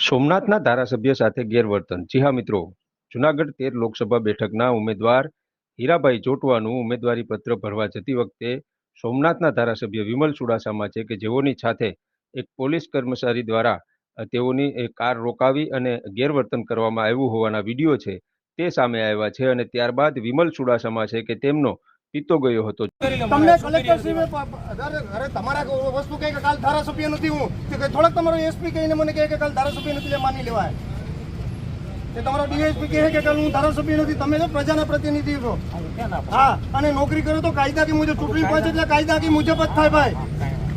સોમનાથના ધારાસભ્ય સાથે ગેરવર્તન. જી હા, મિત્રો. જુનાગઢ તેર લોકસભા બેઠકના ઉમેદવાર હીરાભાઈ જોટવાનું ઉમેદવારી પત્ર ભરવા જતી વખતે સોમનાથના ધારાસભ્ય વિમલ ચુડાસામાં છે કે જેઓની સાથે એક પોલીસ કર્મચારી દ્વારા તેઓની એ કાર રોકાવી અને ગેરવર્તન કરવામાં આવ્યું હોવાના વીડિયો છે તે સામે આવ્યા છે અને ત્યારબાદ વિમલ ચુડાસામાં છે કે તેમનો પિત્તો ગયો હતો. તમને કલેક્ટરશ્રીએ પ- પ- અરે તમારા વસ્તુ કહે કે કાલ ધારાસભ્ય નથી હું. તો કે થોડાક તમારો એસપી કહીને મને કહે કે કાલ ધારાસભ્ય નથી એટલે માની લેવાય. કે તમારો ડીએસપી કહે કે કાલ હું ધારાસભ્ય નથી તમે તો પ્રજાના પ્રતિનિધિ છો. હા અને નોકરી કરો તો કાયદા કે મુજબ ચૂંટણી પહોંચે એટલે કાયદા કે મુજબ જ થાય ભાઈ.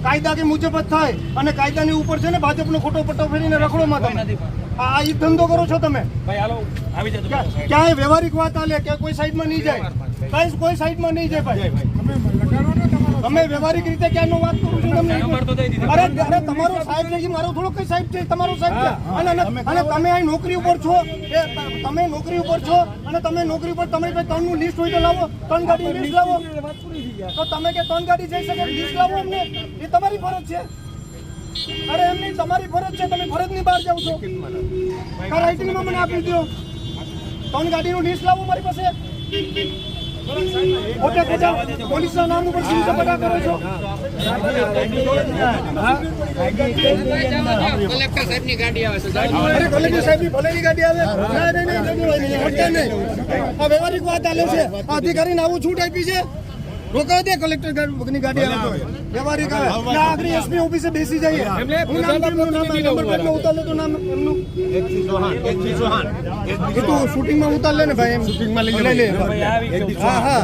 કાયદા કે મુજબ જ થાય. અને કાયદાની ઉપર છે ને ભાજપનો ખોટો પટ્ટો ફેરીને રખડોમાં તમે આ આ ઈ ધંધો કરો છો તમે. ક્યાંય વ્યવહારિક વાત આલે કે કોઈ સાઈડમાં નહીં જાય. કઈ કોઈ સાઈડમાં નહીં જાય ભાઈ. તમે વ્યવહારિક રીતે ક્યાંનો વાત કરું છું તમને? અરે અરે તમારો સાહેબ છે મારો થોડો કઈ સાહેબ છે તમારો સાહેબ છે. અને અને તમે અહીં નોકરી ઉપર છો. એ તમે નોકરી ઉપર છો અને તમે નોકરી ઉપર તમારી પાસે ત્રણનું લિસ્ટ હોય તો લાવો. ત્રણ ગાડી લિસ્ટ લાવો. તો તમે કે ત્રણ ગાડી જઈ શકે લિસ્ટ લાવો અમને. એ તમારી ફરજ છે. અરે એમ નહીં તમારી ફરજ છે. તમે ફરજની બહાર જાવ છો. રાઇટિંગમાં મને આપી દો ત્રણ ગાડીનું લિસ્ટ લાવો મારી પાસે. ખોટે ખોટા પોલીસના નામ ઉપર સિંહ સપાટા કરો છો કલેક્ટર સાહેબની ગાડી આવે છે અરે કલેક્ટર સાહેબની ભલેની ગાડી આવે ના નહીં નહીં આ વ્યવહારિક વાત આલે છે અધિકારીને આવું છૂટ આપી છે રોકાવા દે કલેક્ટરની ગાડી આવે વ્યવહારિક આવે ના આગળ એસપી ઓફિસે બેસી જઈએ હું નામ તો એમનું નામ નંબર પ્લેટમાં ઉતાર લે તો નામ એમનું તો શૂટિંગમાં ઉતાર લે ને ભાઈ એમ શૂટિંગમાં લઈ લે હા હા